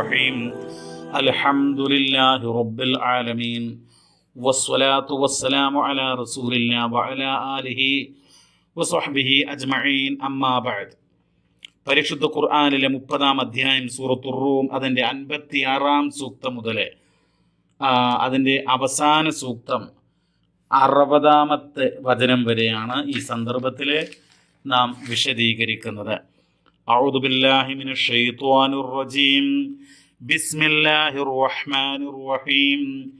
الرحيم الحمد لله رب العالمين والصلاة والسلام على رسول الله وعلى آله وصحبه أجمعين أما بعد പരിശുദ്ധ ഖുർആാനിലെ മുപ്പതാം അധ്യായം സൂറത്തുർ റൂം അതിൻ്റെ അൻപത്തി ആറാം സൂക്തം മുതൽ അതിൻ്റെ അവസാന സൂക്തം അറുപതാമത്തെ വചനം വരെയാണ് ഈ സന്ദർഭത്തിൽ നാം വിശദീകരിക്കുന്നത് أعوذ بالله من الشيطان الرجيم بسم الله الرحمن الرحيم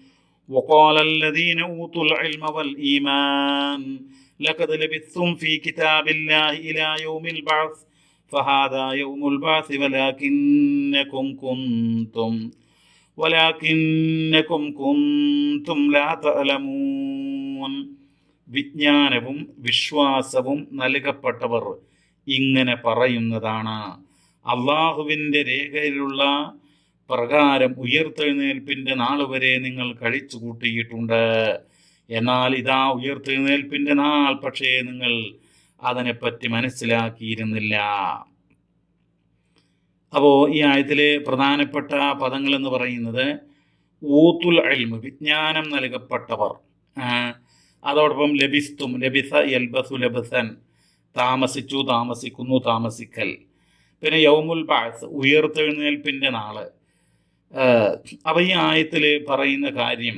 وقال الذين أوتوا العلم والإيمان لقد لبثتم في كتاب الله إلى يوم البعث فهذا يوم البعث ولكنكم كنتم ولكنكم كنتم لا تعلمون വിജ്ഞാനവും വിശ്വാസവും നൽകപ്പെട്ടവർ ഇങ്ങനെ പറയുന്നതാണ്. അള്ളാഹുവിന്റെ രേഖയിലുള്ള പ്രകാരം ഉയർത്തെഴുന്നേൽപ്പിന്റെ നാൾ വരെ നിങ്ങൾ കഴിച്ചു കൂട്ടിയിട്ടുണ്ട്. എന്നാൽ ഇതാ ഉയർത്തെഴുന്നേൽപ്പിന്റെ നാൾ പക്ഷേ നിങ്ങൾ അതിനെപ്പറ്റി മനസ്സിലാക്കിയിരുന്നില്ല. അപ്പോൾ ഈ ആയത്തിലെ പ്രധാനപ്പെട്ട പദങ്ങൾ എന്ന് പറയുന്നത് ഊത്തുൽ അൽമ് വിജ്ഞാനം നൽകപ്പെട്ടവർ. അതോടൊപ്പം ലബിസ്തും ലബിസ എൽബസു ലബസൻ താമസിച്ചു താമസിക്കുന്നു താമസിക്കൽ. പിന്നെ യൗമുൽ ബാസ് ഉയർത്തെഴുന്നേൽപ്പിന്റെ നാൾ. അപ്പോൾ ഈ ആയത്തിൽ പറയുന്ന കാര്യം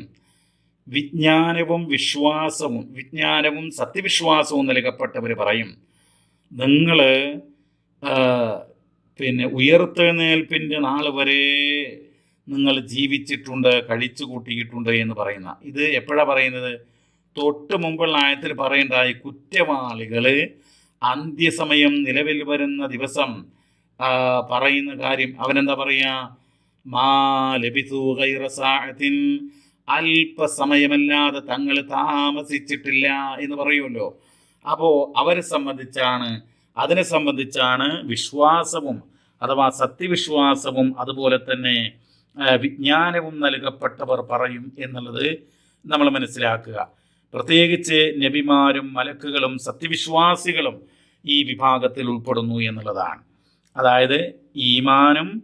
വിജ്ഞാനവും വിശ്വാസവും വിജ്ഞാനവും സത്യവിശ്വാസവും നൽകപ്പെട്ടവർ പറയും നിങ്ങൾ പിന്നെ ഉയർത്തെഴുന്നേൽപ്പിന്റെ നാൾ വരെ നിങ്ങൾ ജീവിച്ചിട്ടുണ്ട് കഴിച്ചു കൂട്ടിയിട്ടുണ്ട് എന്ന് പറയുന്ന. ഇത് എപ്പോഴാണ് പറയുന്നത്? തൊട്ട് മുമ്പുള്ള ആയത്തിൽ പറയേണ്ടതായി കുറ്റവാളികൾ അന്ത്യസമയം നിലവിൽ വരുന്ന ദിവസം പറയുന്ന കാര്യം അവനെന്താ പറയുക മാ ലബിസു ഗൈറ സാഅത്തിൻ അല്പസമയമല്ലാതെ തങ്ങൾ താമസിച്ചിട്ടില്ല എന്ന് പറയുമല്ലോ. അപ്പോൾ അവരെ സംബന്ധിച്ചാണ് അതിനെ സംബന്ധിച്ചാണ് വിശ്വാസവും അഥവാ സത്യവിശ്വാസവും അതുപോലെ തന്നെ വിജ്ഞാനവും നൽകപ്പെട്ടവർ പറയും എന്നുള്ളത് നമ്മൾ മനസ്സിലാക്കുക. പ്രത്യേകിച്ച് നബിമാരും മലക്കുകളും സത്യവിശ്വാസികളും ഈ വിഭാഗത്തിൽ ഉൾപ്പെടുന്നു എന്നുള്ളതാണ്. അതായത് ഈമാനും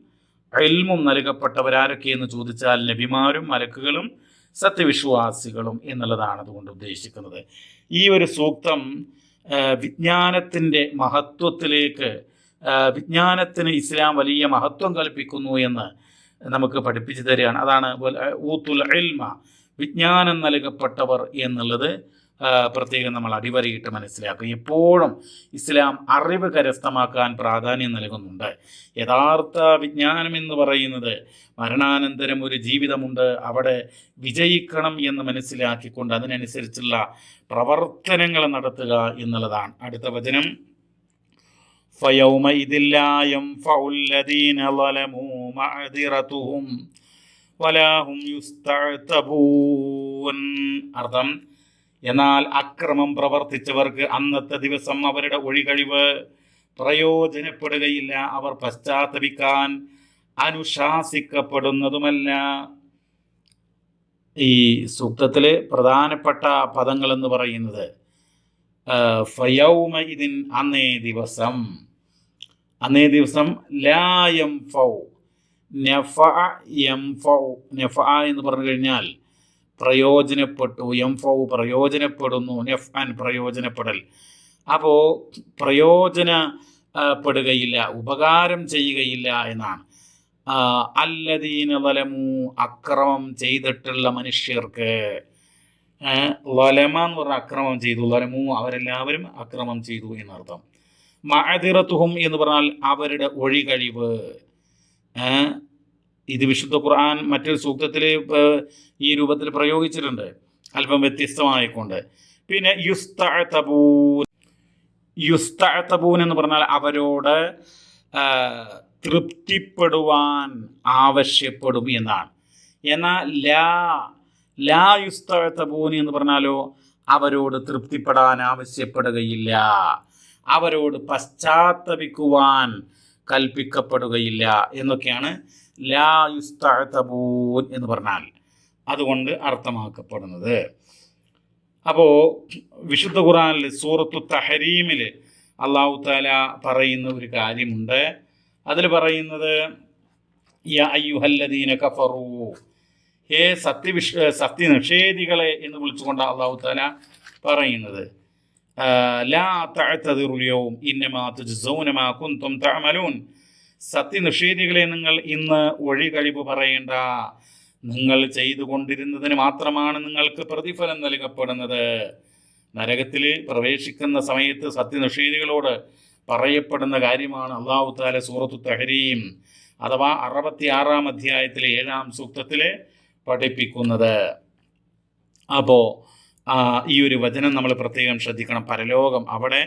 എൽമും നൽകപ്പെട്ടവരാരൊക്കെ എന്ന് ചോദിച്ചാൽ നബിമാരും മലക്കുകളും സത്യവിശ്വാസികളും എന്നുള്ളതാണ് അതുകൊണ്ട് ഉദ്ദേശിക്കുന്നത്. ഈ ഒരു സൂക്തം വിജ്ഞാനത്തിന്റെ മഹത്വത്തിലേക്ക് വിജ്ഞാനത്തിന് ഇസ്ലാം വലിയ മഹത്വം കൽപ്പിക്കുന്നു എന്ന് നമുക്ക് പഠിപ്പിച്ചു തരികയാണ്. അതാണ് ഊത്തുൽ ഇൽമ വിജ്ഞാനം നൽകപ്പെട്ടവർ എന്നുള്ളത്. പ്രത്യേകം നമ്മൾ അടിവരയിട്ട് മനസ്സിലാക്കും എപ്പോഴും ഇസ്ലാം അറിവ് കരസ്ഥമാക്കാൻ പ്രാധാന്യം നൽകുന്നുണ്ട് യഥാർത്ഥ വിജ്ഞാനം എന്ന് പറയുന്നത് മരണാനന്തരം ഒരു ജീവിതമുണ്ട് അവിടെ വിജയിക്കണം എന്ന് മനസ്സിലാക്കിക്കൊണ്ട് അതിനനുസരിച്ചുള്ള പ്രവർത്തനങ്ങൾ നടത്തുക എന്നുള്ളതാണ് അടുത്ത വചനം فيومئذ لا ينفع الذين ظلموا معذرتهم ولا هم يستعتبون അർത്ഥം എന്നാൽ അക്രമം പ്രവർത്തിച്ചവർക്ക് അന്നത്തെ ദിവസം അവരുടെ ഒഴികഴിവ് പ്രയോജനപ്പെടുകയില്ല. അവർ പശ്ചാത്തപിക്കാൻ അനുശാസിക്കപ്പെടുന്നതുമല്ല. ഈ സൂക്തത്തിലെ പ്രധാനപ്പെട്ട പദങ്ങൾ എന്ന് പറയുന്നത് ഫയൗമ അന്നേ ദിവസം. അന്നേ ദിവസം ലായം ഫൗ. നെഫ എം ഫൗ. നെഫ എന്ന് പറഞ്ഞു കഴിഞ്ഞാൽ പ്രയോജനപ്പെട്ടു എം ഫൗ പ്രയോജനപ്പെടുന്നു നെഫ് ആൻഡ് പ്രയോജനപ്പെടൽ. അപ്പോൾ പ്രയോജനപ്പെടുകയില്ല ഉപകാരം ചെയ്യുകയില്ല എന്നാണ്. അല്ലദീന വലമു അക്രമം ചെയ്തിട്ടുള്ള മനുഷ്യർക്ക് വലമ എന്ന് പറഞ്ഞ അക്രമം ചെയ്തു വലമു അവരെല്ലാവരും അക്രമം ചെയ്തു എന്നർത്ഥം. മഅദിറത്തുഹും എന്ന് പറഞ്ഞാൽ അവരുടെ ഒഴികഴിവ് ഇത് വിശുദ്ധ ഖുർആൻ മറ്റൊരു സൂക്തത്തിൽ ഈ രൂപത്തിൽ പ്രയോഗിച്ചിട്ടുണ്ട്. അല്പം വ്യത്യസ്തമായിക്കൊണ്ട്. പിന്നെ യുസ്തഅതബൂൻ യുസ്തബൂൻ എന്ന് പറഞ്ഞാൽ അവരോട് തൃപ്തിപ്പെടുവാൻ ആവശ്യപ്പെടും എന്നാണ്. എന്നാൽ ലാ ലാ യുസ്തബൂൻ എന്ന് പറഞ്ഞാലോ അവരോട് തൃപ്തിപ്പെടാൻ ആവശ്യപ്പെടുകയില്ല. അവരോട് പശ്ചാത്തപിക്കുവാൻ കൽപ്പിക്കപ്പെടുകയില്ല എന്നൊക്കെയാണ് എന്ന് പറഞ്ഞാൽ അതുകൊണ്ട് അർത്ഥമാക്കപ്പെടുന്നത്. അപ്പോൾ വിശുദ്ധ ഖുറാനിൽ സൂറത്തു തഹരീമിൽ അള്ളാഹു താല പറയുന്ന ഒരു കാര്യമുണ്ട്. അതിൽ പറയുന്നത് യ അയ്യുഹല്ലദീന കഫറു. ഹേ സത്യവിഷ സത്യനിഷേധികളെ എന്ന് വിളിച്ചുകൊണ്ട് അള്ളാഹു താല പറയുന്നത്. ലാ തഅതദിറുൽ ഇന്നമാ തുജ്സൗന മാ കുന്തും തഅമലൂൻ. സത്യനിഷേധികളെ നിങ്ങൾ ഇന്ന് ഒഴികഴിവ് പറയേണ്ട. നിങ്ങൾ ചെയ്തുകൊണ്ടിരുന്നതിന് മാത്രമാണ് നിങ്ങൾക്ക് പ്രതിഫലം നൽകപ്പെടുന്നത്. നരകത്തിൽ പ്രവേശിക്കുന്ന സമയത്ത് സത്യനിഷേധികളോട് പറയപ്പെടുന്ന കാര്യമാണ് അള്ളാഹു താല സൂറത്തു തഹരീം അഥവാ അറുപത്തി ആറാം അധ്യായത്തിലെ ഏഴാം സൂക്തത്തിൽ പഠിപ്പിക്കുന്നത്. അപ്പോൾ ഈ ഒരു വചനം നമ്മൾ പ്രത്യേകം ശ്രദ്ധിക്കണം. പരലോകം അവിടെ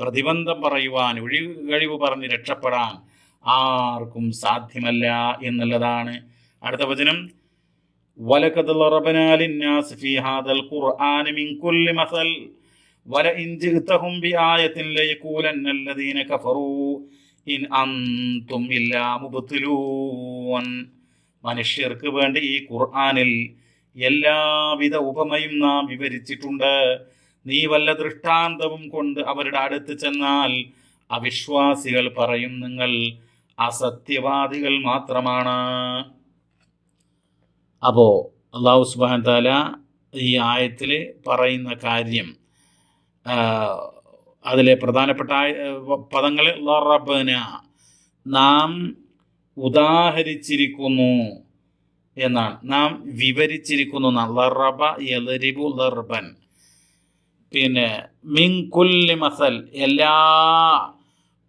പ്രതിബന്ധം പറയുവാൻ ഒഴികഴിവ് പറഞ്ഞ് രക്ഷപ്പെടാൻ ആർക്കും സാധ്യമല്ല എന്നുള്ളതാണ് അടുത്ത വചനം ولقد ضربنا للناس في هذا القرآن من كل مثل ولئن جئتهم بآية ليقولن الذين كفروا إن أنتم إلا مبطلون മനുഷ്യർക്ക് വേണ്ടി ഈ ഖുർആനിൽ എല്ലാവിധ ഉപമയും നാം വിവരിച്ചിട്ടുണ്ട് നീ വല്ല ദൃഷ്ടാന്തവും കൊണ്ട് അവരുടെ അടുത്ത് ചെന്നാൽ അവിശ്വാസികൾ പറയും നിങ്ങൾ അസത്യവാദികൾ മാത്രമാണ്. അപ്പോൾ അള്ളാഹു സുബാൻ താല ഈ ആയത്തിൽ പറയുന്ന കാര്യം അതിലെ പ്രധാനപ്പെട്ട പദങ്ങൾ ലോറബന നാം ഉദാഹരിച്ചിരിക്കുന്നു എന്നാണ്. നാം വിവരിച്ചിരിക്കുന്നു ലറബ യലരിബു ലർബൻ പിന്നെ മിങ്കുല്ലി മസൽ എല്ലാ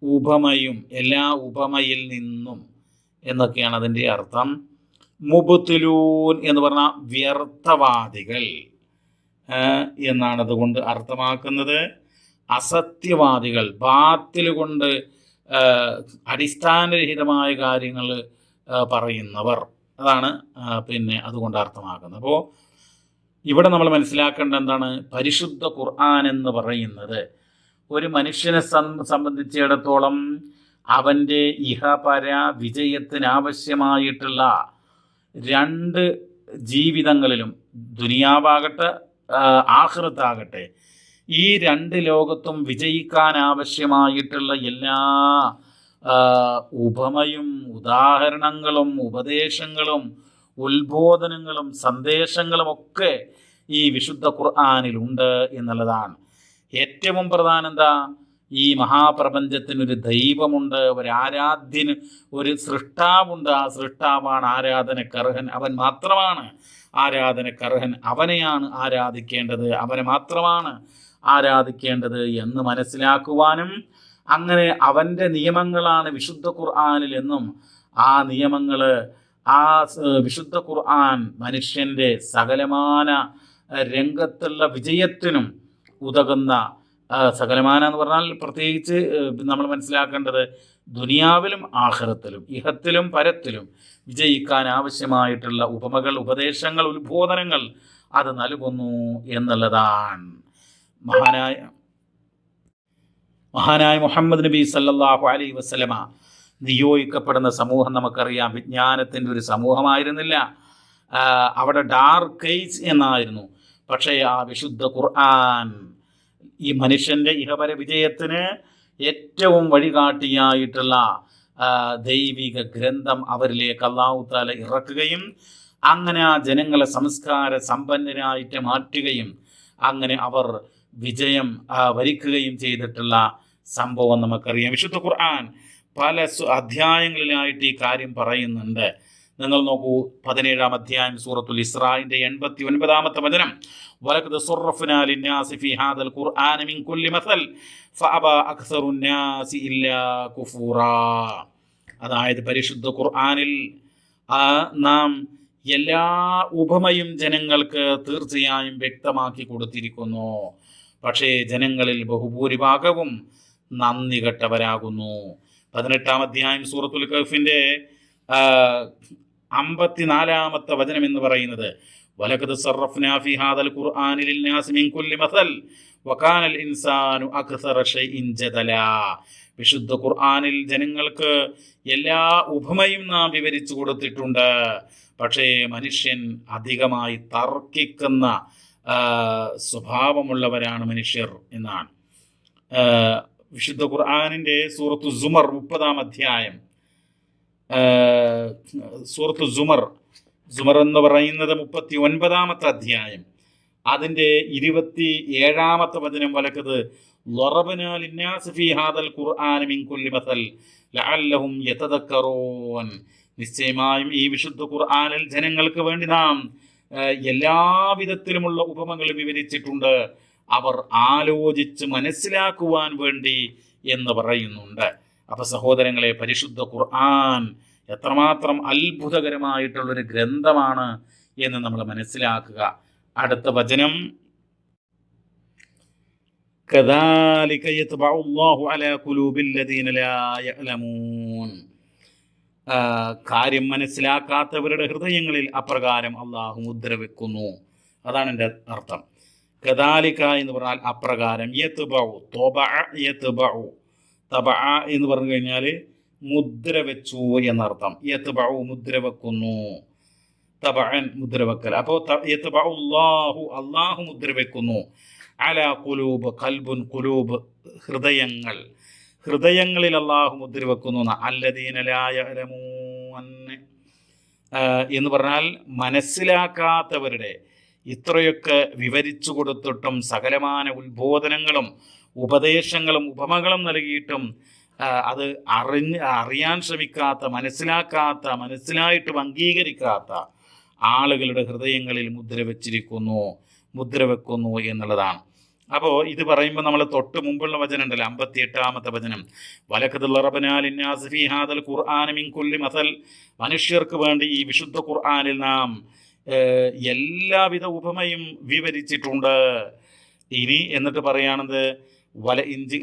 ഉപമയും എല്ലാ ഉപമയിൽ നിന്നും എന്നൊക്കെയാണ് അതിന്റെ അർത്ഥം. മുബുത്തിലൂൻ എന്ന് പറഞ്ഞാൽ വ്യർത്ഥവാദികൾ എന്നാണ് അതുകൊണ്ട് അർത്ഥമാക്കുന്നത്. അസത്യവാദികൾ ബാത്തിൽ കൊണ്ട് അടിസ്ഥാനരഹിതമായ കാര്യങ്ങൾ പറയുന്നവർ. അതാണ് പിന്നെ അതുകൊണ്ട് അർത്ഥമാക്കുന്നത്. അപ്പോൾ ഇവിടെ നമ്മൾ മനസ്സിലാക്കേണ്ട എന്താണ്? പരിശുദ്ധ ഖുർആൻ എന്ന് പറയുന്നത്. ഒരു മനുഷ്യനെ സംബന്ധിച്ചിടത്തോളം അവന്റെ ഇഹപര വിജയത്തിനാവശ്യമായിട്ടുള്ള രണ്ട് ജീവിതങ്ങളിലും ദുനിയാവാകട്ടെ ആഹൃത്താകട്ടെ ഈ രണ്ട് ലോകത്തും വിജയിക്കാനാവശ്യമായിട്ടുള്ള എല്ലാ ഉപമയും ഉദാഹരണങ്ങളും ഉപദേശങ്ങളും ഉത്ബോധനങ്ങളും സന്ദേശങ്ങളും ഒക്കെ ഈ വിശുദ്ധ ഖുർആാനിലുണ്ട് എന്നുള്ളതാണ്. ഏറ്റവും പ്രധാനം എന്താ ഈ മഹാപ്രപഞ്ചത്തിനൊരു ദൈവമുണ്ട് ഒരു ആരാധ്യന് ഒരു സൃഷ്ടാവുണ്ട്. ആ സൃഷ്ടാവാണ് ആരാധനക്കർഹൻ. അവൻ മാത്രമാണ് ആരാധനക്കർഹൻ. അവനെയാണ് ആരാധിക്കേണ്ടത്. അവനെ മാത്രമാണ് ആരാധിക്കേണ്ടത് എന്ന് മനസ്സിലാക്കുവാനും അങ്ങനെ അവന്റെ നിയമങ്ങളാണ് വിശുദ്ധ ഖുർആാനിൽ എന്നും ആ നിയമങ്ങൾ ആ വിശുദ്ധ ഖുർആൻ മനുഷ്യന്റെ സകലമാന രംഗത്തുള്ള വിജയത്തിനും ഉതകുന്ന സകലമാന എന്ന് പറഞ്ഞാൽ പ്രത്യേകിച്ച് നമ്മൾ മനസ്സിലാക്കേണ്ടത് ദുനിയാവിലും ആഹ്റത്തിലും ഇഹത്തിലും പരത്തിലും വിജയിക്കാൻ ആവശ്യമായിട്ടുള്ള ഉപമകൾ ഉപദേശങ്ങൾ ഉത്ബോധനങ്ങൾ അത് നൽകുന്നു എന്നുള്ളതാണ്. മഹാനായ മഹാനായ മുഹമ്മദ് നബി സല്ലല്ലാഹു അലൈഹി വസല്ലമ നിയോഗിക്കപ്പെടുന്ന സമൂഹം നമുക്കറിയാം. വിജ്ഞാനത്തിന്റെ ഒരു സമൂഹമായിരുന്നില്ല. അവിടെ ഡാർക്ക് ഏജ് എന്നായിരുന്നു. പക്ഷേ ആ വിശുദ്ധ ഖുർആൻ ഈ മനുഷ്യന്റെ ഇഹപര വിജയത്തിന് ഏറ്റവും വഴികാട്ടിയായിട്ടുള്ള ദൈവിക ഗ്രന്ഥം അവരിലേക്ക് അള്ളാഹുത്താല ഇറക്കുകയും അങ്ങനെ ആ ജനങ്ങളെ സംസ്കാര സമ്പന്നരായിട്ട് മാറ്റുകയും അങ്ങനെ അവർ വിജയം വരിക്കുകയും ചെയ്തിട്ടുള്ള സംഭവം നമുക്കറിയാം. വിശുദ്ധ ഖുർആൻ പല അധ്യായങ്ങളിലായിട്ട് ഈ കാര്യം പറയുന്നുണ്ട്. നിങ്ങൾ നോക്കൂ പതിനേഴാം അധ്യായം സൂറത്തുൽ ഇസ്രായിന്റെ എൺപത്തി ഒൻപതാമത്തെ വചനം ولقد صرفنا للناس في هذا القرآن من كل مثل فأبى أكثر الناس إلا كفورا അതായത് പരിശുദ്ധ ഖുർആനിൽ ആ നാം എല്ലാ ഉപമയും ജനങ്ങൾക്ക് തീർച്ചയായും വ്യക്തമാക്കി കൊടുത്തിരിക്കുന്നു പക്ഷേ ജനങ്ങളിൽ ബഹുഭൂരിഭാഗവും നന്ദി കെട്ടവരാകുന്നു പതിനെട്ടാം അധ്യായം സൂറത്തുൽ കഹഫിൻ്റെ അമ്പത്തിനാലാമത്തെ വചനം എന്ന് പറയുന്നത് വലക്കത് സർറഫ്നാ ഹാദൽ ഖുർആനി ലിന്നാസി മിൻ മസൽ വകാനൽ ഇൻസാനു വിശുദ്ധ ഖുർആനിൽ ജനങ്ങൾക്ക് എല്ലാ ഉപമയും നാം വിവരിച്ചു കൊടുത്തിട്ടുണ്ട്. പക്ഷേ മനുഷ്യൻ അധികമായി തർക്കിക്കുന്ന സ്വഭാവമുള്ളവരാണ് മനുഷ്യർ എന്നാണ്. വിശുദ്ധ ഖുർആാനിന്റെ സൂറത്തു സുമർ മുപ്പതാം അധ്യായം സൂറത്ത് സുമർ സുമർ എന്ന് പറയുന്നത് മുപ്പത്തി ഒൻപതാമത്തെ അധ്യായം. അതിന്റെ ഇരുപത്തി ഏഴാമത്തെ വചനം വലക്കത് നിശ്ചയമായും ഈ വിശുദ്ധ ഖുർആാനിൽ ജനങ്ങൾക്ക് വേണ്ടി നാം എല്ലാവിധത്തിലുമുള്ള ഉപമകൾ വിവരിച്ചിട്ടുണ്ട്. അവർ ആലോചിച്ച് മനസ്സിലാക്കുവാൻ വേണ്ടി എന്ന് പറയുന്നുണ്ട്. അപ്പൊ സഹോദരങ്ങളെ പരിശുദ്ധ ഖുർആൻ എത്രമാത്രം അത്ഭുതകരമായിട്ടുള്ളൊരു ഗ്രന്ഥമാണ് എന്ന് നമ്മൾ മനസ്സിലാക്കുക അടുത്ത വചനം كذلك يطبع الله على قلوب الذين لا يعلمون ആ, കാര്യം മനസ്സിലാക്കാത്തവരുടെ ഹൃദയങ്ങളിൽ അപ്രകാരം അള്ളാഹു മുദ്ര വെക്കുന്നു അതാണ് എൻ്റെ അർത്ഥം കദാലിക്ക എന്ന് പറഞ്ഞാൽ അപ്രകാരം യത്ബഉ തൊബഅ യത്ബഉ തബഅ എന്ന് പറഞ്ഞു കഴിഞ്ഞാൽ മുദ്ര വെച്ചു എന്നർത്ഥം. യത്ബഉ മുദ്ര വെക്കുന്നു. തബഅൻ മുദ്ര വെക്കൽ. അപ്പോൾ അള്ളാഹു അള്ളാഹു മുദ്ര വെക്കുന്നു. അല കുലൂബ് കൽബുൻ കുലൂബ് ഹൃദയങ്ങൾ. ഹൃദയങ്ങളിൽ അള്ളാഹു മുദ്ര വെക്കുന്നു ന. അല്ലദീനലായലമൂന്ന് എന്ന് പറഞ്ഞാൽ മനസ്സിലാക്കാത്തവരുടെ ഇത്രയൊക്കെ വിവരിച്ചു കൊടുത്തിട്ടും സകലമാന ഉത്ബോധനങ്ങളും ഉപദേശങ്ങളും ഉപമകളും നൽകിയിട്ടും അത് അറിഞ്ഞ് അറിയാൻ ശ്രമിക്കാത്ത മനസ്സിലാക്കാത്ത മനസ്സിലായിട്ടും അംഗീകരിക്കാത്ത ആളുകളുടെ ഹൃദയങ്ങളിൽ മുദ്ര വെച്ചിരിക്കുന്നു മുദ്ര വെക്കുന്നു എന്നുള്ളതാണ്. അപ്പോൾ ഇത് പറയുമ്പോൾ നമ്മൾ തൊട്ട് മുമ്പുള്ള വചനം. ഉണ്ടല്ലോ അമ്പത്തി എട്ടാമത്തെ വചനം വലക്കത്തുള്ളറബനാൽ ഖുർആൻ മിൻ കുല്ലി മസൽ. മനുഷ്യർക്ക് വേണ്ടി ഈ വിശുദ്ധ ഖുർആാനിൽ നാം എല്ലാവിധ ഉപമയും വിവരിച്ചിട്ടുണ്ട്. ഇനി എന്നിട്ട് പറയുകയാണത് വല ബി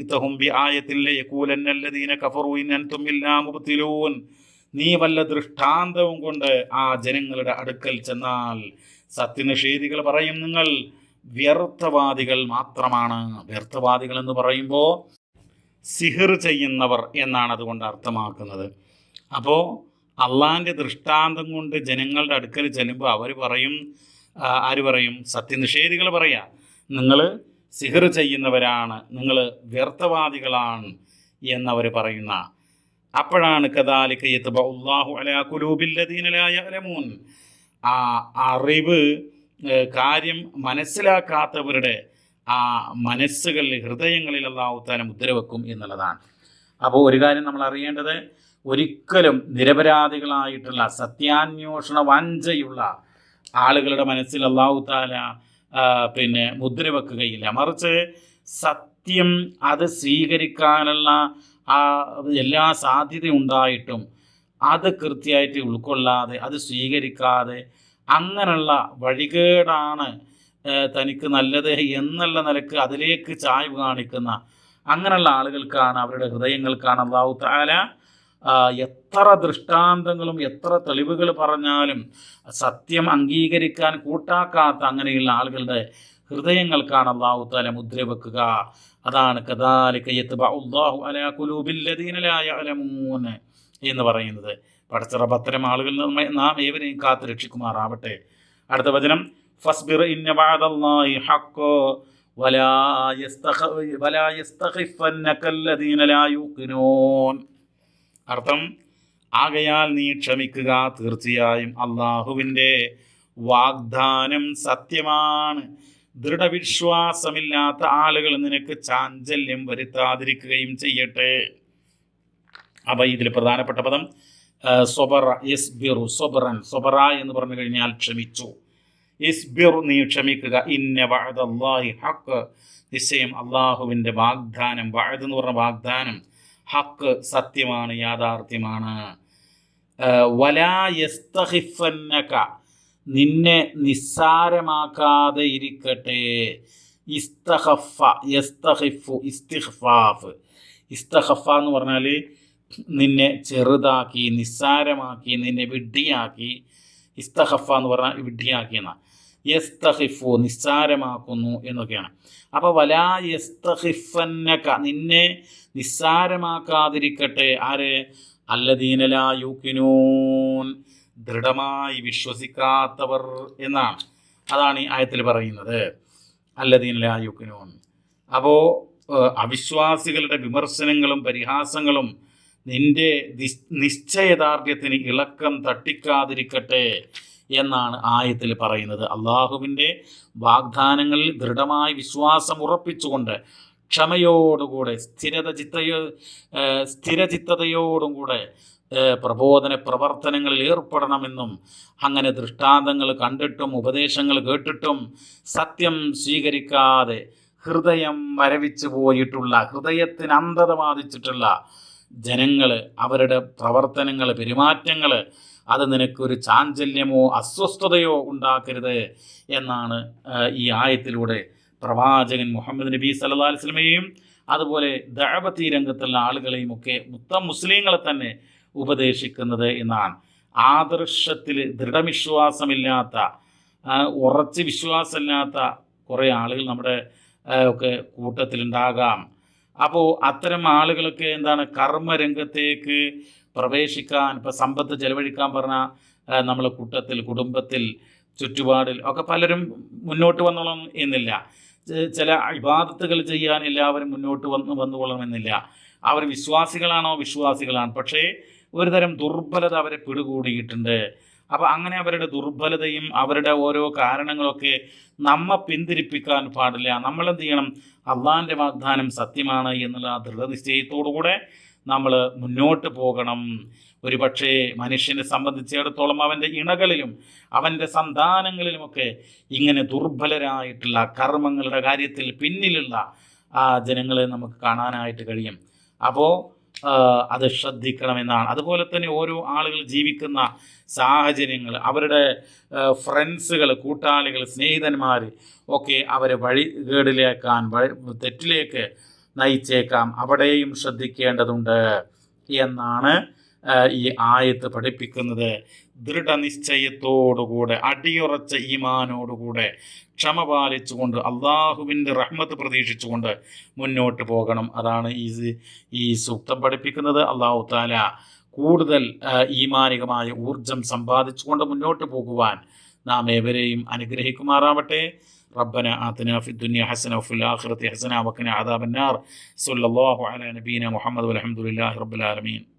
നീ വല്ല ദൃഷ്ടാന്തവും കൊണ്ട് ആ ജനങ്ങളുടെ അടുക്കൽ ചെന്നാൽ സത്യനിഷേധികൾ പറയും നിങ്ങൾ. വ്യർത്ഥവാദികൾ മാത്രമാണ്. വ്യർത്ഥവാദികൾ എന്ന് പറയുമ്പോൾ സിഹിർ ചെയ്യുന്നവർ എന്നാണ് അതുകൊണ്ട് അർത്ഥമാക്കുന്നത്. അപ്പോൾ അള്ളാന്റെ ദൃഷ്ടാന്തം കൊണ്ട് ജനങ്ങളുടെ അടുക്കൽ ചെല്ലുമ്പോൾ അവർ പറയും ആര് പറയും? സത്യനിഷേധികൾ പറയാം. നിങ്ങൾ സിഹിർ ചെയ്യുന്നവരാണ്. നിങ്ങൾ വ്യർത്ഥവാദികളാണ് എന്നവർ പറയുന്ന. അപ്പോഴാണ് കഥാലിക്കയത്ത് യത്ബഉല്ലാഹു അലാ യഅലമൂൻ. ആ അറിവ് കാര്യം മനസ്സിലാക്കാത്തവരുടെ ആ മനസ്സുകളിൽ ഹൃദയങ്ങളിൽ അള്ളാഹുത്താല മുദ്ര വെക്കും എന്നുള്ളതാണ്. അപ്പോൾ ഒരു കാര്യം നമ്മൾ അറിയേണ്ടത് ഒരിക്കലും നിരപരാധികളായിട്ടുള്ള സത്യാന്വേഷണ വാഞ്ചയുള്ള ആളുകളുടെ മനസ്സിൽ അള്ളാഹു താല ആ, പിന്നെ മുദ്ര വെക്കുകയില്ല മറിച്ച് സത്യം അത് സ്വീകരിക്കാനുള്ള ആ എല്ലാ സാധ്യത ഉണ്ടായിട്ടും അത് കൃത്യമായിട്ട് ഉൾക്കൊള്ളാതെ അത് സ്വീകരിക്കാതെ അങ്ങനെയുള്ള വഴികേടാണ് തനിക്ക് നല്ലത് എന്നുള്ള നിലയ്ക്ക് അതിലേക്ക് ചായ്വ് കാണിക്കുന്ന അങ്ങനെയുള്ള ആളുകൾക്കാണ് അവരുടെ ഹൃദയങ്ങൾക്കാണ് അള്ളാഹു താല എത്ര ദൃഷ്ടാന്തങ്ങളും എത്ര തെളിവുകൾ പറഞ്ഞാലും സത്യം അംഗീകരിക്കാൻ കൂട്ടാക്കാത്ത അങ്ങനെയുള്ള ആളുകളുടെ ഹൃദയങ്ങൾക്കാണ് അള്ളാഹു താല മുദ്ര വെക്കുക അതാണ് എന്ന് പറയുന്നത്. പടച്ചിറപ്പ് അത്തരം ആളുകളിൽ നാം ഏവരെയും കാത്ത് രക്ഷിക്കുമാറാവട്ടെ. അടുത്ത വചനം ഫസ്ബിർ ഇന്ന യസ്തഖ വലാ യസ്തഖിഫന്നക അല്ലദീന ലാ യൂഖിനൂൻ. അർത്ഥം ആകയാൽ നീ ക്ഷമിക്കുക തീർച്ചയായും അള്ളാഹുവിന്റെ വാഗ്ദാനം സത്യമാണ്. ദൃഢവിശ്വാസമില്ലാത്ത ആളുകൾ നിനക്ക് ചാഞ്ചല്യം വരുത്താതിരിക്കുകയും ചെയ്യട്ടെ. അപ്പോൾ ഇതിൽ പ്രധാനപ്പെട്ട പദം സൊബറ സൊബറ യസ്ബിറു സൊബറൻ സൊബറ എന്ന് പറഞ്ഞു കഴിഞ്ഞാൽ ക്ഷമിച്ചു. ഇസ്ബിറു നീ ക്ഷമിക്കുക. ഇന്ന വഅദല്ലാഹി ഹക്ക് നിശ്ചയം അള്ളാഹുവിന്റെ വാഗ്ദാനം വഅദ് എന്ന് പറഞ്ഞ വാഗ്ദാനം ഹക്ക് സത്യമാണ് യാഥാർത്ഥ്യമാണ്. വലായസ്തഹിഫന്നക വലാ യസ്തഹിഫന്നക നിന്നെ നിസ്സാരമാക്കാതെ ഇരിക്കട്ടെ. ഇസ്തഹഫ യസ്തഹിഫു ഇസ്തിഹ്ഫാഫ് ഇസ്തഹഫ എന്ന് പറഞ്ഞാൽ നിന്നെ ചെറുതാക്കി നിസ്സാരമാക്കി നിന്നെ വിഡ്ഢിയാക്കി. ഇസ്തഹഫ എന്ന് പറഞ്ഞാൽ വിഡ്ഢിയാക്കിയെന്ന യസ്തഹിഫു നിസ്സാരമാക്കുന്നു എന്നൊക്കെയാണ്. അപ്പോൾ വലാ യസ്തഹിഫന്നക്ക നിന്നെ നിസ്സാരമാക്കാതിരിക്കട്ടെ. ആര്? അല്ലദീനലാ യൂക്കിനൂൻ ദൃഢമായി വിശ്വസിക്കാത്തവർ എന്നാണ്. അതാണ് ഈ ആയത്തിൽ പറയുന്നത്. അല്ലദീനലാ യൂക്കിനൂൻ അപ്പോൾ അവിശ്വാസികളുടെ വിമർശനങ്ങളും പരിഹാസങ്ങളും നിന്റെ നിശ്ചയദാർഢ്യത്തിന് ഇളക്കം തട്ടിക്കാതിരിക്കട്ടെ. എന്നാണ് ആയത്തിൽ പറയുന്നത്. അള്ളാഹുവിന്റെ വാഗ്ദാനങ്ങളിൽ ദൃഢമായി വിശ്വാസം ഉറപ്പിച്ചുകൊണ്ട് ക്ഷമയോടുകൂടെ സ്ഥിരത ചിത്തയോ സ്ഥിരചിത്തതയോടും കൂടെ പ്രബോധന പ്രവർത്തനങ്ങളിൽ ഏർപ്പെടണമെന്നും അങ്ങനെ ദൃഷ്ടാന്തങ്ങൾ കണ്ടിട്ടും ഉപദേശങ്ങൾ കേട്ടിട്ടും സത്യം സ്വീകരിക്കാതെ ഹൃദയം മരവിച്ചു പോയിട്ടുള്ള ഹൃദയത്തിന് അന്ധത ബാധിച്ചിട്ടുള്ള ജനങ്ങൾ അവരുടെ പ്രവർത്തനങ്ങൾ പെരുമാറ്റങ്ങൾ അത് നിനക്കൊരു ചാഞ്ചല്യമോ അസ്വസ്ഥതയോ ഉണ്ടാക്കരുത് എന്നാണ് ഈ ആയത്തിലൂടെ പ്രവാചകൻ മുഹമ്മദ് നബി സല്ലാ അലൈഹി വസല്ലമയെയും അതുപോലെ ദഅവത്തി രംഗത്തുള്ള ആളുകളെയും ഒക്കെ മൊത്തം മുസ്ലിങ്ങളെ തന്നെ ഉപദേശിക്കുന്നത് എന്നാണ്. ആദർശത്തിൽ ദൃഢവിശ്വാസമില്ലാത്ത ഉറച്ച് വിശ്വാസമില്ലാത്ത കുറേ ആളുകൾ നമ്മുടെ ഒക്കെ കൂട്ടത്തിലുണ്ടാകാം. അപ്പോൾ അത്തരം ആളുകളൊക്കെ എന്താണ് കർമ്മരംഗത്തേക്ക് പ്രവേശിക്കാൻ ഇപ്പോൾ സമ്പത്ത് ചെലവഴിക്കാൻ പറഞ്ഞ നമ്മളെ കൂട്ടത്തിൽ കുടുംബത്തിൽ ചുറ്റുപാടിൽ ഒക്കെ പലരും മുന്നോട്ട് വന്നോളണം എന്നില്ല. ചില ഇബാദത്തുകൾ ചെയ്യാൻ എല്ലാവരും മുന്നോട്ട് വന്ന് വന്നുകൊള്ളണമെന്നില്ല അവർ വിശ്വാസികളാണോ? വിശ്വാസികളാണ്. പക്ഷേ ഒരുതരം ദുർബലത അവരെ പിടികൂടിയിട്ടുണ്ട്. അപ്പോൾ അങ്ങനെ അവരുടെ ദുർബലതയും അവരുടെ ഓരോ കാരണങ്ങളൊക്കെ നമ്മെ പിന്തിരിപ്പിക്കാൻ പാടില്ല. നമ്മളെന്ത് ചെയ്യണം? അള്ളാഹിന്റെ വാഗ്ദാനം സത്യമാണ് എന്നുള്ള ദൃഢനിശ്ചയത്തോടു ദൃഢനിശ്ചയത്തോടുകൂടെ നമ്മൾ മുന്നോട്ട് പോകണം. ഒരു പക്ഷേ മനുഷ്യനെ സംബന്ധിച്ചിടത്തോളം അവന്റെ ഇണകളിലും അവന്റെ സന്താനങ്ങളിലുമൊക്കെ ഇങ്ങനെ ദുർബലരായിട്ടുള്ള കർമ്മങ്ങളുടെ കാര്യത്തിൽ പിന്നിലുള്ള ആ ജനങ്ങളെ നമുക്ക് കാണാനായിട്ട് കഴിയും. അപ്പോൾ അത് ശ്രദ്ധിക്കണമെന്നാണ്. അതുപോലെ തന്നെ ഓരോ ആളുകൾ ജീവിക്കുന്ന സാഹചര്യങ്ങൾ അവരുടെ ഫ്രണ്ട്സുകൾ കൂട്ടാളികൾ സ്നേഹിതന്മാർ ഒക്കെ അവരെ വഴികേടിലേക്കാൻ വഴി തെറ്റിലേക്ക് നയിച്ചേക്കാം. അവിടെയും ശ്രദ്ധിക്കേണ്ടതുണ്ട് എന്നാണ് ഈ ആയത്ത് പഠിപ്പിക്കുന്നത്. ദൃഢനിശ്ചയത്തോടുകൂടെ അടിയുറച്ച ഈമാനോടുകൂടെ ക്ഷമ പാലിച്ചുകൊണ്ട് അള്ളാഹുവിന്റെ റഹ്മത്ത് പ്രതീക്ഷിച്ചുകൊണ്ട് മുന്നോട്ട് പോകണം. അതാണ് ഈ ഈ സൂക്തം പഠിപ്പിക്കുന്നത്. അള്ളാഹു താല കൂടുതൽ ഈമാനികമായ ഊർജം സമ്പാദിച്ചുകൊണ്ട് മുന്നോട്ട് പോകുവാൻ നാം ഏവരെയും അനുഗ്രഹിക്കുമാറാവട്ടെ. ربنا آتنا في الدنيا حسنة وفي الآخرة حسنة وقنا عذاب النار. صلى الله على نبينا محمد والحمد لله رب العالمين.